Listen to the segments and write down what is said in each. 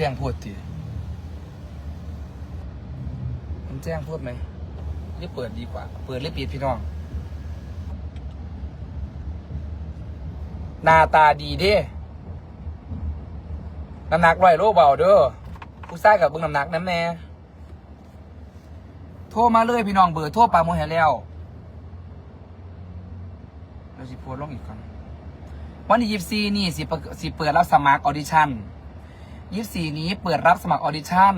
จ้งพูดทีมันแจ้งพูดไหมหรือเปิดดีกว่า เปิดหรือปิดพี่น้อง หน้าตาดีเด้น้ำหนักร้อยโลเบาเด้อผู้ชายกับเบิ้งน้ำหนักน้ำแน่โทรมาเลยพี่น้องเบอร์โทรปาโมเห็นแล้วเราสิโพสต์ลงอีกครั้งวันที่ยี่สิบสี่นี่สิเปิดสิเปิดรับสมัครออดิชั่น ยี่สี่นี้เปิดรับสมัครออดิชั่น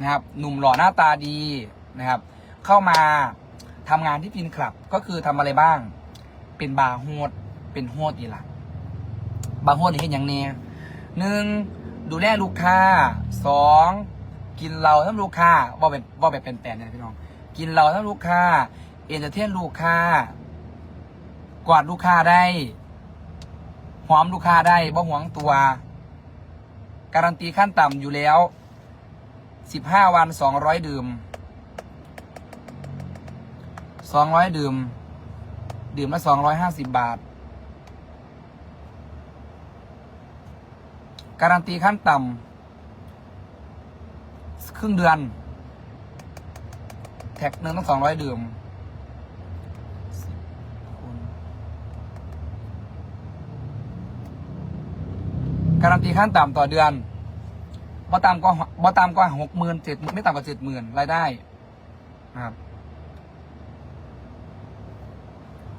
นะครับ หนุ่มหล่อหน้าตาดีนะครับ เข้ามาทำงานที่ฟินคลับ ก็คือทำอะไรบ้าง เป็นบาร์โฮดเป็นโฮดอีหละบาร์โฮดนี่เห็นอย่างเนี้ยหนึ่งดูแลลูกค้าสองกินเราทั้งลูกค้าว่าแบบว่าแบบเป็นแปลนๆเนี่ยพี่น้อง กินเราทั้งลูกค้า เอนเตอร์เทนลูกค้ากวาดลูกค้าได้หอมลูกค้าได้บ่หวงตัว การันตีขั้นต่ำอยู่แล้ว 15 วัน 200 ดื่ม 200 ดื่ม ดื่มละ 250 บาท การันตีขั้นต่ำครึ่งเดือน แท็กหนึ่งต้องสองร้อยดื่ม การันตีขั้นต่ำต่อเดือนบ่ต่ำกว่าบ่ต่ำกว่าหกหมื่นเจ็ดไม่ต่ำกว่าเจ็ดหมื่นรายได้นะครับ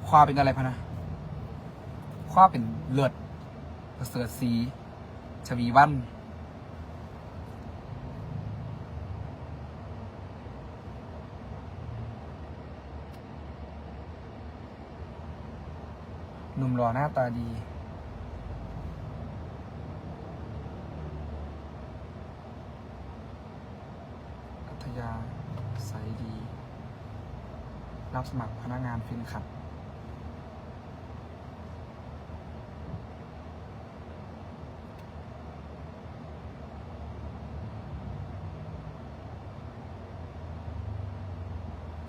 คว้าเป็นอะไรพะนะคว้าเป็นเลือดประเสริฐสีชวีวันหนุ่มหล่อหน้าตาดี ยาใสดี รับสมัครพนักงานฟินขับ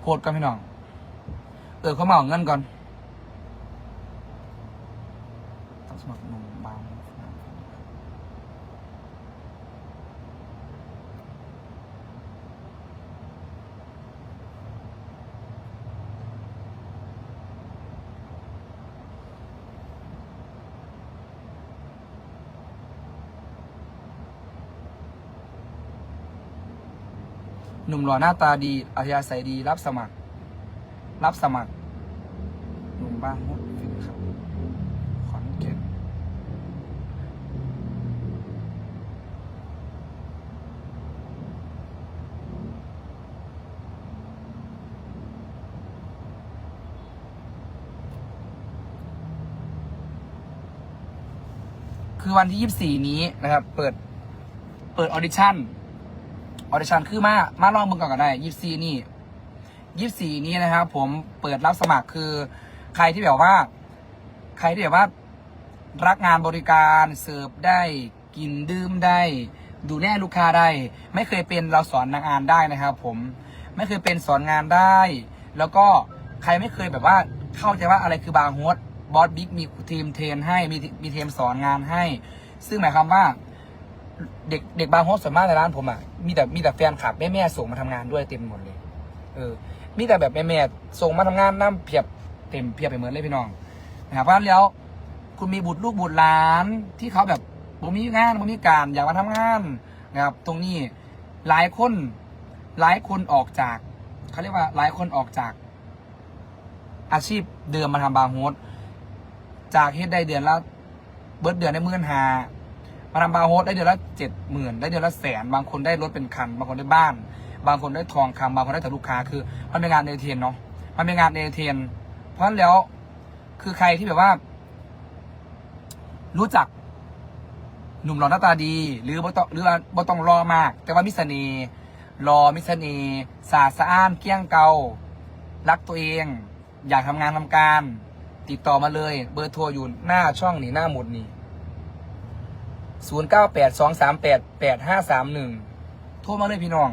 โพดกันพี่น้อง เออเขามาเอาเงินก่อนต้องสมัครหนุ่มบาง หนุ่มหล่อหน้าตาดีอัธยาศัยดี รับสมัคร รับสมัครหนุ่มบ้างฮุดฟินครับขอนแก่นคือวันที่ยี่สี่นี้นะครับ เปิด เปิดออดิชั่น ออเดชั่นคือมา มาลองมึงก่อนก็ได้ยี่สี่นี่ยี่สี่นี้นะครับ ผมเปิดรับสมัครคือใครที่แบบว่า ใครที่แบบว่า รักงานบริการเสิร์ฟได้กินดื่มได้ ดูแลลูกค้าได้ ไม่เคยเป็นเราสอนงานได้นะครับ ผมไม่เคยเป็นสอนงานได้ แล้วก็ใครไม่เคยแบบว่าเข้าใจว่าอะไรคือบาร์โฮสบอสบิ๊กมีทีมเทรนให้มีมีทีมสอนงานให้ ซึ่งหมายความว่า เด็กเด็กบาร์โฮสส่วนมากในร้านผมอะ มีแต่มีแต่แฟนคลับแม่แม่ส่งมาทำงานด้วยเต็มหมดเลย เออ มีแต่แบบแม่แม่ส่งมาทำงานน้ำเพียบเต็มเพียบไปเหมือนเลยพี่น้องนะครับเพราะนั้นแล้วคุณมีบุตรลูกบุตรหลานที่เขาแบบบ่มีงานบ่มีการอยากมาทำงานนะครับ ตรงนี้หลายคนหลายคนออกจากเขาเรียกว่าหลายคนออกจาก อาชีพเดิมมาทำบาร์โฮสจากเฮ็ดได้เดือนและเบิร์ดเดือนได้มื่นหา มาทำบาร์โฮสได้เดือนละเจ็ดหมื่นได้เดือนละแสน บางคนได้รถเป็นคัน บางคนได้บ้าน บางคนได้ทองคำบางคนได้แต่ลูกค้าคือ มันเป็นงานเอเทนเนาะมันเป็นงานเอเทนเพราะฉะนั้นแล้วคือใครที่แบบว่า รู้จักหนุ่มหล่อหน้าตาดี หรือบ่ต้องหรือบ่ต้องรอมาก แต่ว่ามิสเน่ห์รอมิสเน่ห์สาสะอ้านเกี้ยงเการักตัวเอง อยากทำงานทำการ ติดต่อมาเลย เบอร์โทรอยู่หน้าช่องนี่หน้าหมุดนี่ ศูนย์เก้าแปดสองสามแปดแปดห้าสามหนึ่งโทรมาเลยพี่น้อง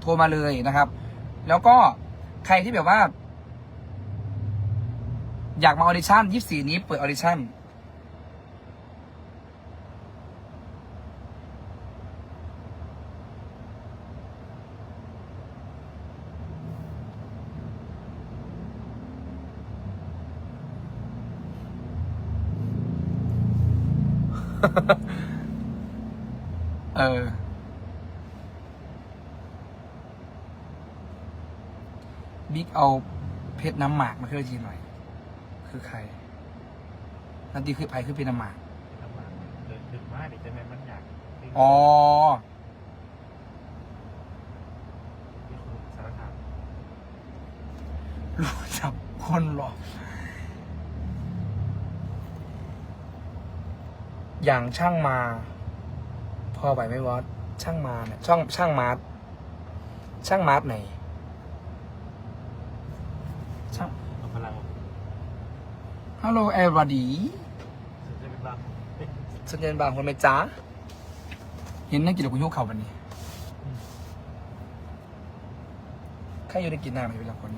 โทรมาเลยนะครับ แล้วก็ใครที่แบบว่า อยากมาออดิชั่นยี่สี่นี้เปิดออดิชั่น เออ บิ๊กเอาเพชรน้ำหมากมาขึ้นทีหน่อย คือใคร นันทีคือใครคือเพชรน้ำหมากทำมาเดินดึกมากดิจะแม่นมันอยากอ๋อ ที่คุณสารคามรู้จักคนหรอ อย่างช่างมาพ่อไหวไหมวอสช่างมาเนี่ยช่างช่างมาร์ทช่างมาร์ทไหน ช่างเอาพลังฮัลโหลเอวาดีจะเป็นบ้างเอ๊ะสนใจบางคนไหมจ๊ะเห็นนักกินกับคุณยุกเขาวันนี้แค่อยู่ได้กินหน้าไหมเป็นละคน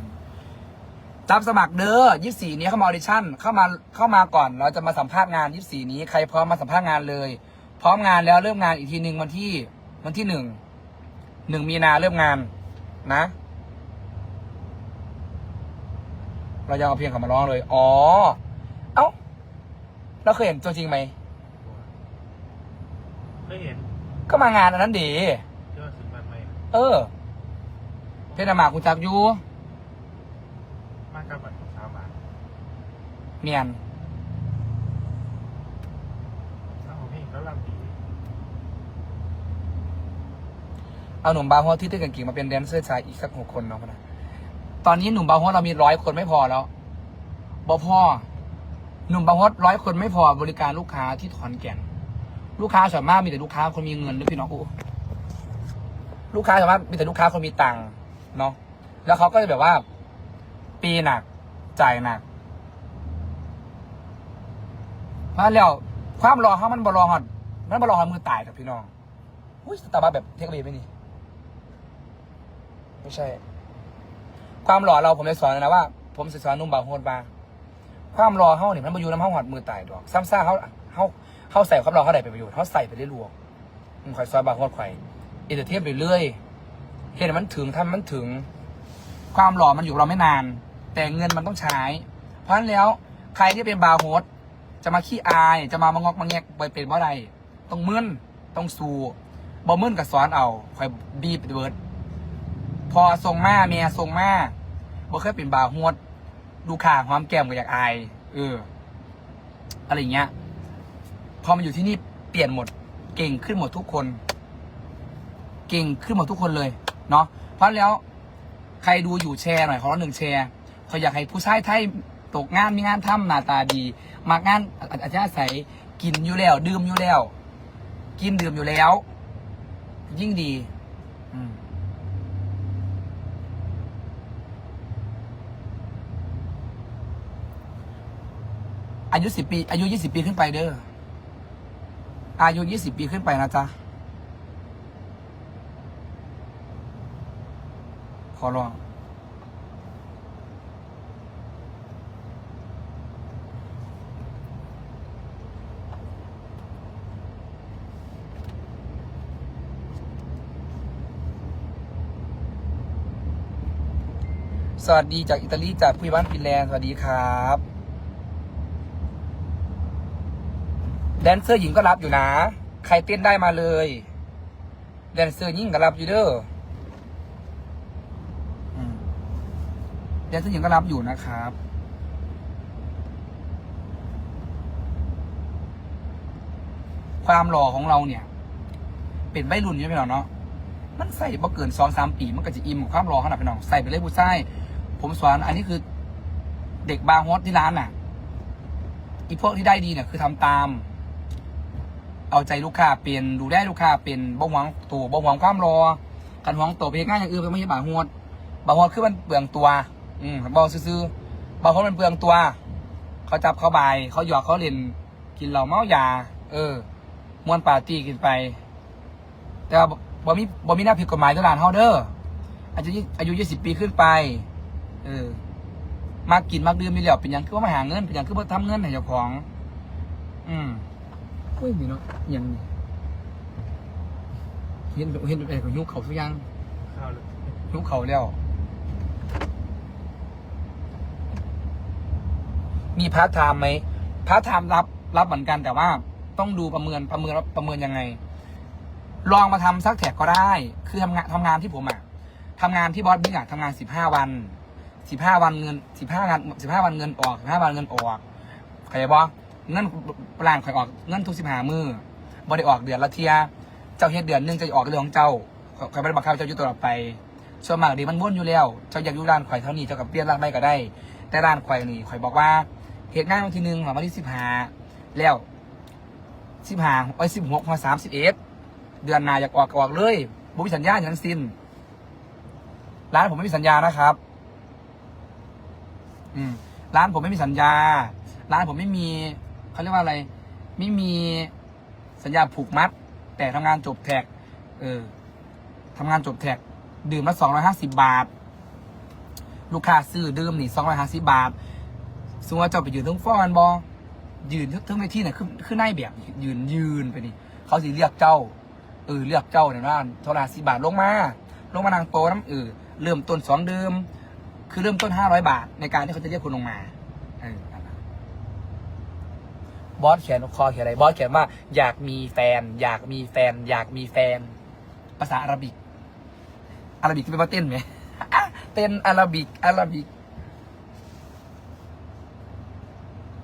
หนึงจับสมัครเด้อยี่สี่นี้เข้ามาออดิชั่นเข้ามาเข้ามาก่อน เราจะมาสัมภาษณ์งานยี่สี่นี้ใครพร้อมมาสัมภาษณ์งานเลย พร้อมงานแล้วเริ่มงานอีกทีหนึ่งวันที่วันที่หนึ่งหนึ่งมีนาเริ่มงานนะ เราจะเอาเพลงเขามาร้องเลย อ๋อ เอ้าเราเคยเห็นตัวจริงไหมเคยเห็นก็มางานอันนั้นดีเจ้าสิงมันไหมเออ เพชรหมากคุณจักอยูมา กกับบัตรของสาวบาทเมียนสาวของพี่แล้วลำดีเอาหนุ่มบาร์โฮสที่เต้นเก่งๆมาเป็นแดนเซอร์ชายอีกสักหกคนเนาะนะตอนนี้หนุ่มบาร์โฮสเรามีร้อยคนไม่พอแล้วบอพ่อหนุ่มบาร์โฮสร้อยคนไม่พอบริการลูกค้าที่ขอนแก่น ลูกค้าส่วนมากมีแต่ลูกค้าคนมีเงินด้วยพี่น้องกูลูกค้าส่วนมากมีแต่ลูกค้าคนมีตังค์เนาะแล้วเขาก็จะแบบว่า ปีหนัก จ่ายหนักเพราะฉะนั้นแล้วความรอเขามันบรอฮอดมันบรอฮอดมือตายกับพี่น้องอุ้ยตาบัคแบบเทคโนโลยีไม่นี่ไม่ใช่ ความหล่อเราผมจะสอนนะว่า ผมสอนนุ่มบางโฮดบาความรอเขาเนี่ยมันมาอยู่น้ำเขาหอดมือตายดอกซ้ำซ่าเขาเขาเขาใส่ความรอเขาได้เป็นประโยชน์เขาใส่ไปเรื่อยๆมันคอยซอยบางโฮดไข่เอเดเทียบเรื่อยๆเห็นมันถึงทำมันถึง ความหล่อมันอยู่เราไม่นาน แต่เงินมันต้องใช้ เพราะฉะนั้นแล้วใครที่เป็นบาร์โฮสจะมาขี้อาย จะมามางอกมาแงกไปเป็นเพราะอะไรต้องมึนต้องสู้บ่มึนกับสอนเอาคอยบีบเบิร์ดพอทรงมาเมียทรงมาบ่เคยเป็นบาร์โฮสดูข่าหอมแก้มก็อยากอาย เออ อะไรเงี้ย พอมาอยู่ที่นี่เปลี่ยนหมด เก่งขึ้นหมดทุกคน เก่งขึ้นหมดทุกคนเลย เนาะเพราะแล้วใครดูอยู่แชร์หน่อยขอหนึ่งแชร์ เขาอยากให้ผู้ชายไทยตกงานมีงานทำหน้าตาดี มากงานอาอาจจะใส่กินอยู่แล้ว ดื่มอยู่แล้ว กินดื่มอยู่แล้ว ยิ่งดีอืมอายุสิบปี อายุยี่สิบปีขึ้นไปเด้ออายุยี่สิบปีขึ้นไปนะจ๊ะขอร้อง สวัสดีจากอิตาลีจากผู้ใหญ่บ้านฟินแลนด์สวัสดีครับ แดนเซอร์หญิงก็รับอยู่นะ ใครเต้นได้มาเลย แดนเซอร์หญิงก็รับอยู่เด้อแดนเซอร์หญิงก็รับอยู่นะครับความหล่อของเราเนี่ย เป็นใบรุ่นใช่ไหมเนาะมันใส่บ่เกินสองสามปี มันก็จะอิ่มความรอขนาดพี่น้องใส่ไปเลยผู้ชาย ผมสอนอันนี้คือเด็กบาร์โฮสที่ร้านน่ะอีพวกที่ได้ดีเนี่ยคือทำตาม เอาใจลูกค้าเป็นดูแลลูกค้าเป็นบ่หวังตัวบ่หวังความรอกันหวังตัวไปเฮ็ดงานอย่างอื่นไปไม่ใช่บาร์โฮสบาร์โฮสคือมันเปลืองตัว อืมบอซื้อบาร์โฮสมันเปลืองตัว เขาจับเขาบายเขาหยอกเขาเล่นกินเหล้าเมายา เออมวนปาร์ตี้กินไป แต่บ่มีบ่มีหน้าผิดกฎหมายตลาดเฮาเดออายุอายุยี่สิบปีขึ้นไป เออมากกินมากดื่มนี่แหละเป็นหยังคือว่ามาหาเงินเป็นหยังคือว่าทำเงินให้เจ้าของ อืมเฮ้ยนี่เนาะอยังนี่เห็นเห็นเป็นของยุคเขาทุกอย่างข้าวเลยยุคเขาแล้ว มีพาร์ทไทม์ไหมพาร์ทไทม์รับรับเหมือนกันแต่ว่า ต้องดูประเมินประเมินว่าประเมินยังไง ลองมาทำซักแท็กก็ได้ คือทำงานทำงานที่ผมอะทำงานที่บอสบิ๊กอะทำงานสิบห้าวัน สิบห้าวันเงินสิบห้างานสิบห้าวันเงินออกสิบห้าวันเงินออกเข้าใจบ่เงินปลานข่อยออกเงินทุกสิบห้ามือบอได้ออกเดือนละเทียเจ้าเฮ็ดเดือนหนึงจะออกเรื่องของเจ้าข่อยไม่ได้บังคับเจ้าอยู่ตลอดไปส่วนมากดีมันวนอยู่แล้ว เจ้าอยากอยู่ร้านข่อยเท่านี้เจ้ากับเปลี่ยนร้านไม่ก็ได้ แต่ร้านข่อยนี่ข่อยบอกว่าเหตุงานวันที่หนึ่งวันที่สิบห้าแล้วสิบห้าไอ้สิบหกมาสามสิบเอ็ดเดือนหนาอยากออกก็ออกเลยผมมีสัญญาอย่างทั้งสิ้นร้านผมไม่มีสัญญานะครับ อืมร้านผมไม่มีสัญญา ร้านผมไม่มีเขาเรียกว่าอะไร ไม่มีสัญญาผูกมัด แต่ทำงานจบแท็ก เออทำงานจบแท็ก ดื่มละสองร้อยห้าสิบบาท ลูกค้าซื้อดื่มนี่สองร้อยห้าสิบบาทสมมติว่าเจ้าไปยืนทั้งฟ้อนบอยืนทั้งเวทีเนี่ยคือคือในายแบบยืนยืนไปนี่ เขาสิเรียกเจ้า เออเลือกเจ้าเนี่ยว่าเท่าไหร่สิบาทลงมา ลงมานางโตน้ำเออเริ่มต้นสองเดิม คือเริ่มต้นห้าร้อยบาท ในการที่เขาจะเรียกคุณลงมาเออบอสเขียนคอเขียนอะไร บอสเขียนว่า อยากมีแฟน อยากมีแฟน อยากมีแฟน ภาษาอาหรับิกอาหรับิกที่แปลว่าเต้นไหมเต้นอาหรับิกอาหรับิก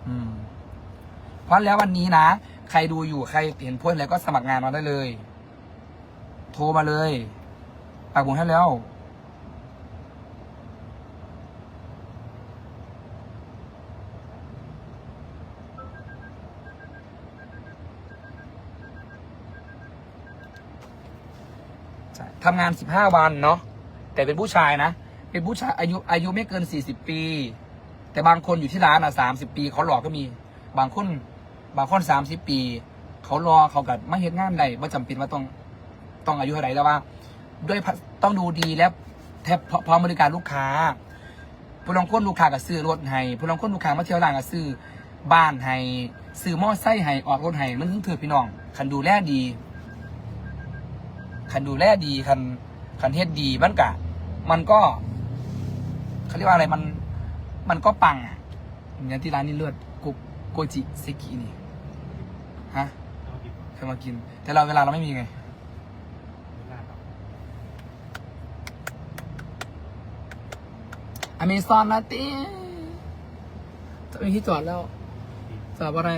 อืมเพราะแล้ววันนี้นะ ใครดูอยู่ใครเห็นพ้นแล้วก็สมัครงานมาได้เลย โทรมาเลยปากบุญให้แล้ว ทำงานสิบห้าวันเนาะแต่เป็นผู้ชายนะ เป็นผู้ชายอายุอายุไม่เกินสี่สิบปี แต่บางคนอยู่ที่ร้านอะสามสิบปีเขาหลอกก็มี บางคนบางคนสามสิบปี เขารอเขากัดไม่เห็นงานใดว่าจำเป็นว่าต้องต้องอายุเท่าไหร่แต่ว่า ด้วยต้องดูดีแล้วแทบพร้อมบริการลูกค้าผู้ลองค้นลูกค้ากับซื้อรถให้ผู้ลองค้นลูกค้ามาเที่ยวร้านกับซื้อบ้านให้ซื้อมอไซค์ให้ออกรถให้มันถึงถือพี่น้องคันดูแลดี คันดูแลดีคันคันเฮ็ดดีมันกะ มันก็เขาเรียกว่าอะไรมัน มันก็ปังอะอย่างที่ร้านนี้เลือดโกโกจิเซกินี่ฮะเคยมากิน แต่เราเวลาเราไม่มีไงอเมซอนนะตีจะมีที่จอดแล้วจอดอะไร